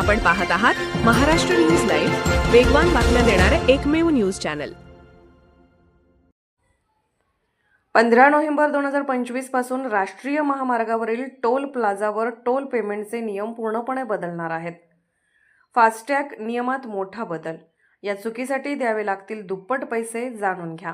आपण पाहत आहात महाराष्ट्र न्यूज लाईव्ह वेगवान बातम्या देणारे एकमेव न्यूज चॅनल. पंधरा नोव्हेंबर दोन हजार पंचवीसपासून राष्ट्रीय महामार्गावरील टोल प्लाझावर टोल पेमेंटचे नियम पूर्णपणे बदलणार आहेत. फास्टॅग नियमात मोठा बदल. या चुकीसाठी द्यावे लागतील दुप्पट पैसे जाणून घ्या.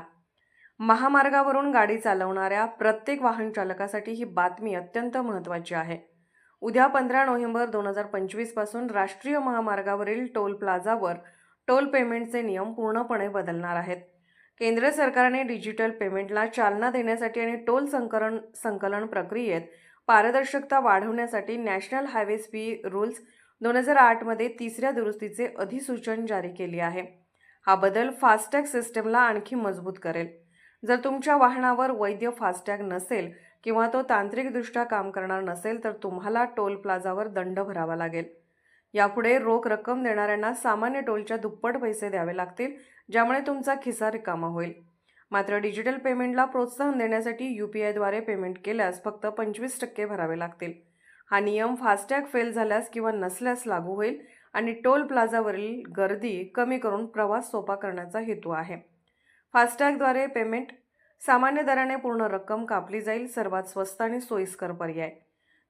महामार्गावरून गाडी चालवणाऱ्या प्रत्येक वाहन चालकासाठी ही बातमी अत्यंत महत्त्वाची आहे. उद्या पंधरा नोव्हेंबर दोन हजार पंचवीसपासून राष्ट्रीय महामार्गावरील टोल प्लाझावर टोल पेमेंटचे नियम पूर्णपणे बदलणार आहेत. केंद्र सरकारने डिजिटल पेमेंटला चालना देण्यासाठी आणि टोल संकलन संकलन प्रक्रियेत पारदर्शकता वाढवण्यासाठी नॅशनल हायवेज फी रूल्स दोन हजार आठमध्ये तिसऱ्या दुरुस्तीचे अधिसूचन जारी केले आहे. हा बदल फास्टॅग सिस्टमला आणखी मजबूत करेल. जर तुमच्या वाहनावर वैध फास्टॅग नसेल किंवा तो तांत्रिकदृष्ट्या काम करणार नसेल तर तुम्हाला टोल प्लाझावर दंड भरावा लागेल. यापुढे रोख रक्कम देणाऱ्यांना सामान्य टोलच्या दुप्पट पैसे द्यावे लागतील ज्यामुळे तुमचा खिसा रिकामा होईल. मात्र डिजिटल पेमेंटला प्रोत्साहन देण्यासाठी यू पी आयद्वारे पेमेंट केल्यास फक्त पंचवीस टक्के भरावे लागतील. हा नियम फास्टॅग फेल झाल्यास किंवा नसल्यास लागू होईल आणि टोल प्लाझावरील गर्दी कमी करून प्रवास सोपा करण्याचा हेतू आहे. फास्टॅगद्वारे पेमेंट सामान्य दराने पूर्ण रक्कम कापली जाईल सर्वात स्वस्त आणि सोयीस्कर पर्याय.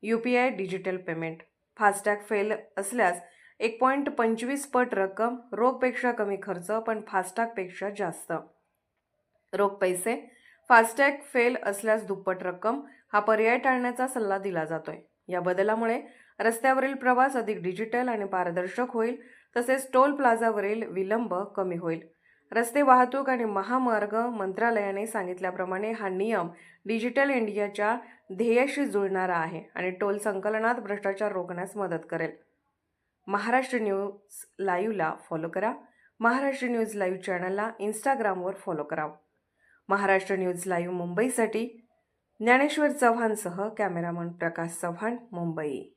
U P I digital payment. FASTag fail असल्यास एक पॉईंट पंचवीस पट रक्कम रोखपेक्षा कमी खर्च पण फास्टॅगपेक्षा जास्त. रोख पैसे. फास्टॅग फेल असल्यास दुप्पट रक्कम हा पर्याय टाळण्याचा सल्ला दिला जातोय. या बदलामुळे रस्त्यावरील प्रवास अधिक डिजिटल आणि पारदर्शक होईल तसेच टोल प्लाझावरील विलंब कमी होईल. रस्ते वाहतूक आणि महामार्ग मंत्रालयाने सांगितल्याप्रमाणे हा नियम डिजिटल इंडियाच्या ध्येयाशी जुळणारा आहे आणि टोल संकलनात भ्रष्टाचार रोखण्यास मदत करेल. महाराष्ट्र न्यूज लाईव्हला फॉलो करा. महाराष्ट्र न्यूज लाईव्ह चॅनलला इंस्टाग्रामवर फॉलो करा महाराष्ट्र न्यूज लाईव्ह मुंबईसाठी ज्ञानेश्वर चव्हाणसह कॅमेरामन प्रकाश चव्हाण मुंबई.